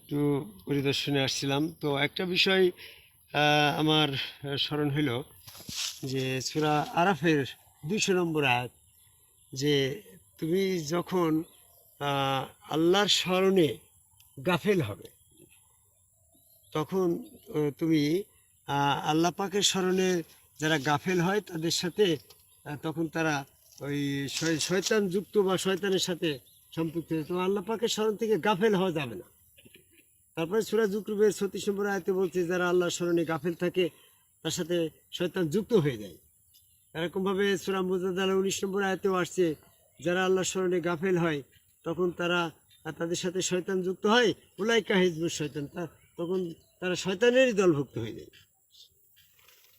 একটু পরিদর্শনে আসছিলাম। তো একটা বিষয় আমার স্মরণ হইল যে সুরা আরাফের দুইশো নম্বর আয়াত, যে তুমি যখন আল্লাহর স্মরণে গাফেল হবে, তখন তুমি আল্লাহ পাকের স্মরণে যারা গাফেল হয় তাদের সাথে তখন তারা ওই শয়- শয়তান যুক্ত বা শয়তানের সাথে সম্পৃক্ত তো আল্লাহ পাকের স্মরণ থেকে গাফেল হওয়া যাবে না। তারপরে সুরা জুকরুবের ছত্রিশ নম্বর আয়তে বলছে, যারা আল্লাহ স্মরণে গাফেল থাকে, তার সাথে শয়তান যুক্ত হয়ে যায়। এরকমভাবে সুরা মুজাদালা উনিশ নম্বর আয়তেও আসছে, যারা আল্লাহর স্মরণে গাফেল হয়, তখন তারা তাদের সাথে শয়তান যুক্ত হয়, উলাইকা হিজবুর শয়তান, তা তখন তারা শয়তানেরই দলভুক্ত হয়ে যায়।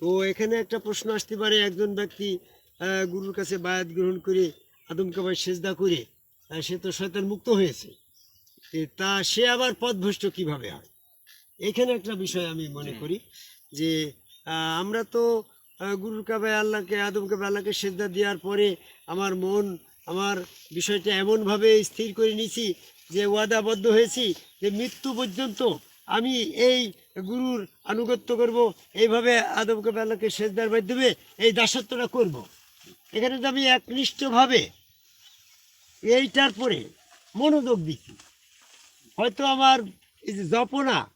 তো এখানে একটা প্রশ্ন আসতে পারে, একজন ব্যক্তি গুরুর কাছে বায়াত গ্রহণ করে আদম কাবাই সেজদা করে সে তো শয়তান মুক্ত হয়েছে। তা সে আবার পথভ্রষ্ট কীভাবে হয় এখানে একটা বিষয় আমি মনে করি যে আমরা তো গুরুর কাবায় আল্লাহকে আদম কাবায় আল্লাহকে সেজদা দেওয়ার পরে আমার মন আমার বিষয়টা এমনভাবে স্থির করে নিছি যে ওয়াদাবদ্ধ হয়েছি যে মৃত্যু পর্যন্ত আমি এই গুরুর আনুগত্য করব এইভাবে আদম কাবায় আল্লাহকে সেজদার মাধ্যমে এই দাসত্বটা করব। এখানে তো আমি একনিষ্ঠভাবে এইটার পরে মনোযোগ দিচ্ছি হয়তো আমার এই যে জপনা,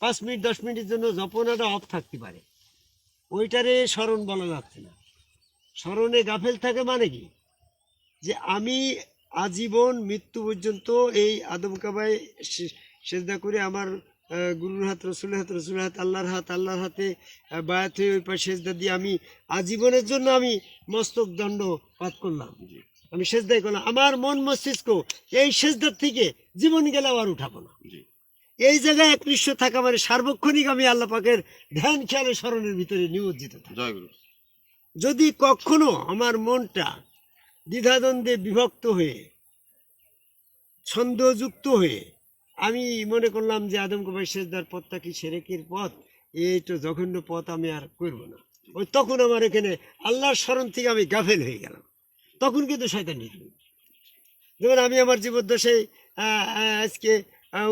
পাঁচ মিনিট, দশ মিনিটের জন্য জপনাটা অফ থাকতে পারে। ওইটারে স্মরণ বলা যাচ্ছে না। স্মরণে গাফেল থাকে মানে কি? যে আমি আজীবন মৃত্যু পর্যন্ত এই আদম কাবায় সে- সেজদা করে আমার গুরুর হাত, রসুলের হাত রসুলের হাত, আল্লাহর হাত, আল্লাহর হাতে বায়াত হয়ে ওই পাশে সেজদা দিয়ে আমি আজীবনের জন্য আমি মস্তক দণ্ড পাত করলাম। আমি সেজদাই করলাম। আমার মন মস্তিষ্ক এই সেজদার থেকে জীবন গেলে আবার উঠাবো না। এই জায়গায় একনিষ্ঠ থাকা মানে সার্বক্ষণিক আমি আল্লাহ পাকের ধ্যান খেয়ালের স্মরণের ভিতরে নিমজ্জিত থাকি। যদি কখনো আমার মনটা দ্বিধাদ্বন্দ্বে বিভক্ত হয়ে ছন্দযুক্ত হয়ে আমি মনে করলাম যে আদম কবাই শেষদার পথটা কি সেরেকের পথ? এই তো জঘন্য পথ আমি আর করব না। ওই তখন আমার এখানে আল্লাহর স্মরণ থেকে আমি গাফেল হয়ে গেলাম। তখন কিন্তু শয়তান। যেমন আমি আমার জীবদ্দশায় আজকে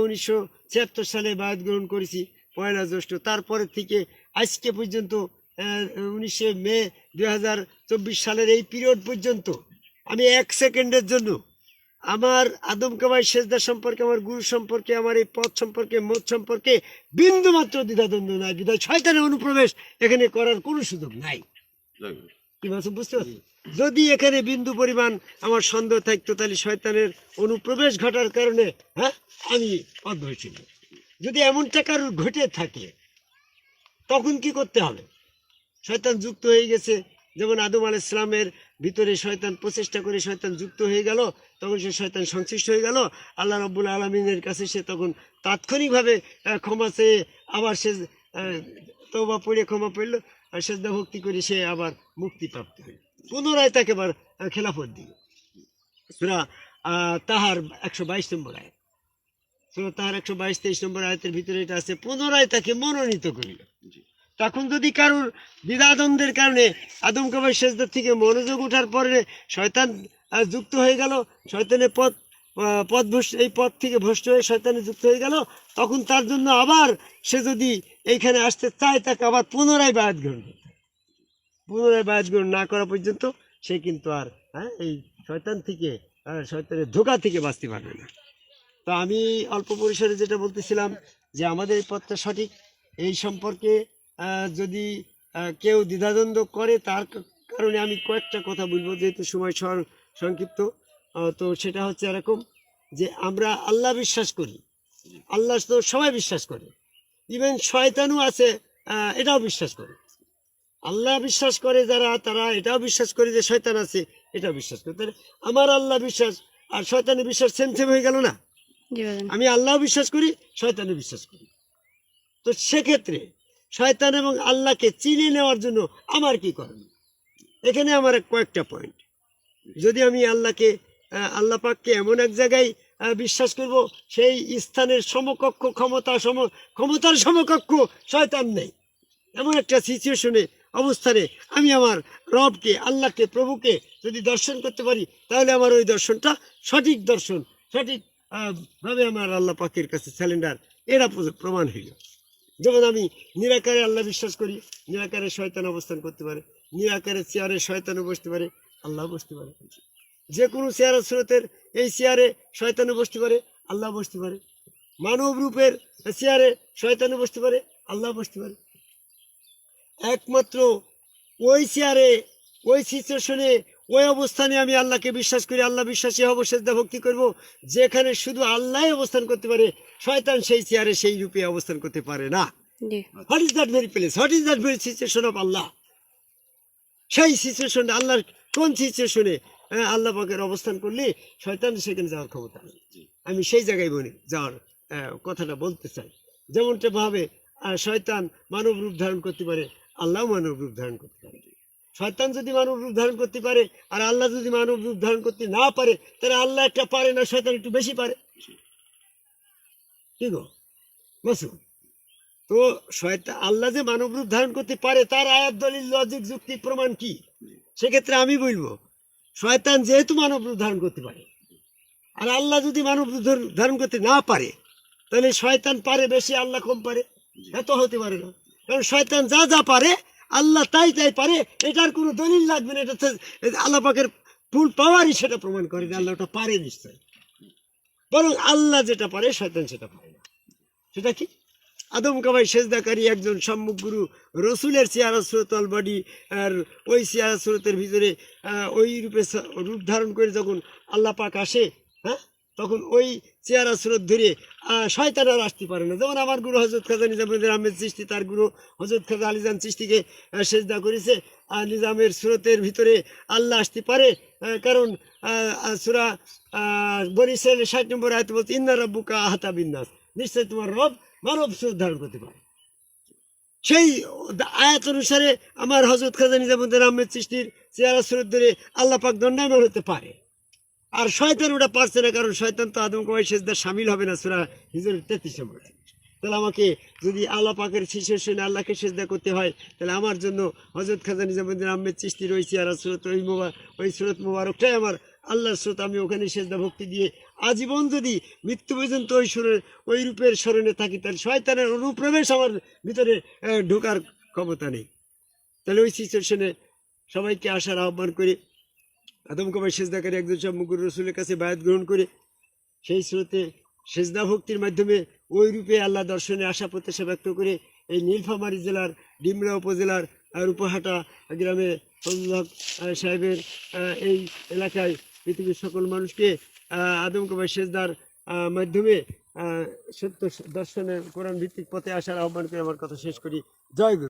উনিশশো ছিয়াত্তর সালে বায়াত গ্রহণ করেছি, পয়লা জ্যৈষ্ঠ। তারপরে থেকে আজকে পর্যন্ত উনিশে মে দুই হাজার চব্বিশ সালের এই পিরিয়ড পর্যন্ত আমি এক সেকেন্ডের জন্য আমার আদম কামাই সেজদা সম্পর্কে, আমার গুরু সম্পর্কে, আমার এই পথ সম্পর্কে, মত সম্পর্কে বিন্দু মাত্র দ্বিধাদ্বন্দ্ব নাই। বিধায় শয়তানের অনুপ্রবেশ এখানে করার কোনো সুযোগ নাই। কি বলছো বুঝতে যদি এখানে বিন্দু পরিমাণ আমার সন্দেহ থাকতো তাহলে শয়তানের অনুপ্রবেশ ঘটার কারণে হ্যাঁ আমি অন্ধ হয়েছিল যদি এমনটা কারোর ঘটে থাকে তখন কি করতে হবে? শয়তান যুক্ত হয়ে গেছে। যেমন আদম আল ইসলামের ভিতরে শয়তান প্রচেষ্টা করে শয়তান যুক্ত হয়ে গেল তখন সে শয়তান সংশ্লিষ্ট হয়ে গেল। আল্লাহ রব্বুল আলমিনের কাছে সে তখন তাৎক্ষণিকভাবে ক্ষমা চেয়ে আবার সে তৌবা পড়ে ক্ষমা পড়ল আর সেজদা ভক্তি করে সে আবার মুক্তিপ্রাপ্ত হইল পুনরায় তাকে আবার খেলাফত দিল। সুরা তাহার একশো বাইশ নম্বর আয় সুরা তাহার একশো বাইশ তেইশ নম্বর আয়তের ভিতরে এটা আছে পুনরায় তাকে মনোনীত করিল। তখন যদি কারোর দ্বিধাদ্বন্দ্বের কারণে আদম সেজদার থেকে মনোযোগ ওঠার পরে শয়তান যুক্ত হয়ে গেল শয়তানের পথ পথ এই পথ থেকে ভ্রষ্ট হয়ে শয়তানে যুক্ত হয়ে গেল। তখন তার জন্য আবার সে যদি এইখানে আসতে চায়, তাকে আবার পুনরায় বায়াত গ্রহণ করতে পুনরায় বায়াত গ্রহণ না করা পর্যন্ত সে কিন্তু আর হ্যাঁ এই শয়তান থেকে শয়তানের ধোকা থেকে বাঁচতে পারবে না। তো আমি অল্প পরিসরে যেটা বলতেছিলাম যে আমাদের এই পথটা সঠিক। এই সম্পর্কে যদি কেউ দ্বিধাদ্বন্দ্ব করে, তার কারণে আমি কয়েকটা কথা বলব, যেহেতু সময় সংক্ষিপ্ত। তো সেটা হচ্ছে এরকম যে আমরা আল্লাহ বিশ্বাস করি। আল্লাহ তো সবাই বিশ্বাস করে। ইভেন শয়তানও আছে এটাও বিশ্বাস করে। আল্লাহ বিশ্বাস করে যারা তারা এটাও বিশ্বাস করে যে শয়তান আছে এটাও বিশ্বাস করে। তাহলে আমার আল্লাহ বিশ্বাস আর শয়তানের বিশ্বাস সেম সেম হয়ে গেল না? আমি আল্লাহ বিশ্বাস করি শয়তানে বিশ্বাস করি। তো সেক্ষেত্রে শয়তান এবং আল্লাহকে চিনে নেওয়ার জন্য আমার কি করণীয়? এখানে আমার কয়েকটা পয়েন্ট যদি আমি আল্লাহকে আল্লাহ পাককে এমন এক জায়গায় বিশ্বাস করব, সেই স্থানের সমকক্ষ ক্ষমতা সম, ক্ষমতার সমকক্ষ শয়তান নেই। এমন একটা সিচুয়েশনে অবস্থানে আমি আমার রবকে, আল্লাহকে, প্রভুকে যদি দর্শন করতে পারি, তাহলে আমার ওই দর্শনটা সঠিক দর্শন, সঠিক ভাবে আমার আল্লাহ পাকের কাছে স্যালেন্ডার এরা প্রমাণ হইল। যেমন আমি নিরাকারে আল্লাহ বিশ্বাস করি, নিরাকারে শয়তান অবস্থান করতে পারে, নিরাকারে চেয়ারে শয়তানও বসতে পারে আল্লাহ বসতে পারে। যে কোনো চেয়ার স্রোতের এই চেয়ারে শয়তানও বসতে পারে আল্লাহ বসতে পারে। মানব রূপের চেয়ারে শয়তানও বসতে পারে আল্লাহ বসতে পারে। একমাত্র ওই চেয়ারে ওই সিচুয়েশনে ওই অবস্থানে আমি আল্লাহকে বিশ্বাস করি আল্লাহ বিশ্বাসী হব সেজদা ভক্তি করব যেখানে শুধু আল্লাহ অবস্থান করতে পারে শয়তান সেই চেয়ারে সেই রূপে অবস্থান করতে পারে না। What is that very place what is that very situation of Allah সেই সিচুয়েশনে আল্লাহর কোন সিচুয়েশনে আল্লাহ পাকের অবস্থান করলে শয়তান সেখানে যাওয়ার ক্ষমতা আমি সেই জায়গায় বলি যাওয়ার কথাটা বলতে চাই। যেমনটা ভাবে শয়তান মানব রূপ ধারণ করতে পারে আল্লাহ মানব রূপ ধারণ করতে পারে। শয়তান যদি মানব রূপ ধারণ করতে পারে আর আল্লাহ যদি মানব রূপ ধারণ করতে না পারে তাহলে আল্লাহ একটা পারে না শয়তান একটু বেশি পারে। কি গো? মাসুদ তো শয়তান আল্লাহ যে মানব রূপ ধারণ করতে পারে তার আয়াত দলিল লজিক যুক্তি প্রমাণ কি? সেক্ষেত্রে আমি বলব শয়তান যেহেতু মানব রূপ ধারণ করতে পারে, আর আল্লাহ যদি মানব রূপ ধারণ- করতে না পারে, তাহলে শয়তান পারে বেশি, আল্লাহ কম পারে। এত হতে পারে না। কারণ শয়তান যা যা পারে, আল্লাহ তাই তাই পারে। এটার কোনো দলিল লাগবে না। এটা আল্লাহ পাকের ফুল পাওয়ারই সেটা প্রমাণ করে যে আল্লাহ ওটা পারে নিশ্চয়। বরং আল্লাহ যেটা পারে, শয়তান সেটা পারে না। সেটা কি? আদম কাবাই সেজদাকারী একজন সম্মুখ গুরু। রসুলের চেয়ারা স্রোত অলবডি আর ওই চেয়ারা স্রোতের ভিতরে ওই রূপে রূপ ধারণ করে যখন আল্লাহ পাক আসে হ্যাঁ তখন ওই চেয়ারা স্রোত ধরে শয়তান আর আসতে পারে না। যেমন আমার গুরু হজরত খাজা নিজামুদ্দিন আহমেদ চিস্তি তার গুরু হজরত খাজা আলিজান আহ, সেজদা করেছে আর নিজামের স্রোতের ভিতরে আল্লাহ আসতে পারে কারণ সুরা আহ, বরিশের ষাট নম্বর আয়তে বলছে ইন্না রব্বুকা আহাতা বিন্যাস নিশ্চয় তোমার রব মানব স্রোত ধারণ করতে পারে। সেই আয়াত অনুসারে আমার হজরত খাজা নিজামুদ্দিন আহমেদ সৃষ্টির চেয়ারা স্রোত ধরে আল্লাহ পাক দণ্ডায়মান হতে পারে। আর শয়তান ওটা পারছে না, কারণ শয়তান তো আদম কবাই সেজদার সামিল হবে না, সুরা হিজরের তেত্রিশ নম্বর তাহলে আমাকে যদি আল্লাহ পাকের সিচুয়েশনে আল্লাহকে সেজদা করতে হয়, তাহলে আমার জন্য হজরত খাজা নিজামুদ্দিন আহমেদ চিস্তির ওই চেয়ারা স্রোত ওই মোবা, ওই স্রোত মোবারকটাই আমার আল্লাহর স্রোত, আমি ওখানে সেজদা ভক্তি দিয়ে আজীবন যদি মৃত্যু পর্যন্ত ওই সুরের, ওই রূপের স্মরণে থাকি, তাহলে শয়তানের অনুপ্রবেশ আমার ভিতরে ঢোকার ক্ষমতা নেই। তাহলে ওই সিচুয়েশনে সবাইকে আসার আহ্বান করে আদম কবাই সেজদাকারী একজন সম্মুখুর রসুলের কাছে বায়াত গ্রহণ করে। সেই স্রোতে সেজদা ভক্তির মাধ্যমে ওই রূপে আল্লাহ দর্শনে আশা প্রত্যাশা ব্যক্ত করে এই নীলফামারী জেলার ডিমলা উপজেলার রূপহাটা গ্রামে সাহেবের এই এলাকায় পৃথিবীর সকল মানুষকে আদম কুমার সেজদার মাধ্যমে সত্য দর্শনের কোরআন ভিত্তিক পথে আসার আহ্বান করে আমার কথা শেষ করি। জয়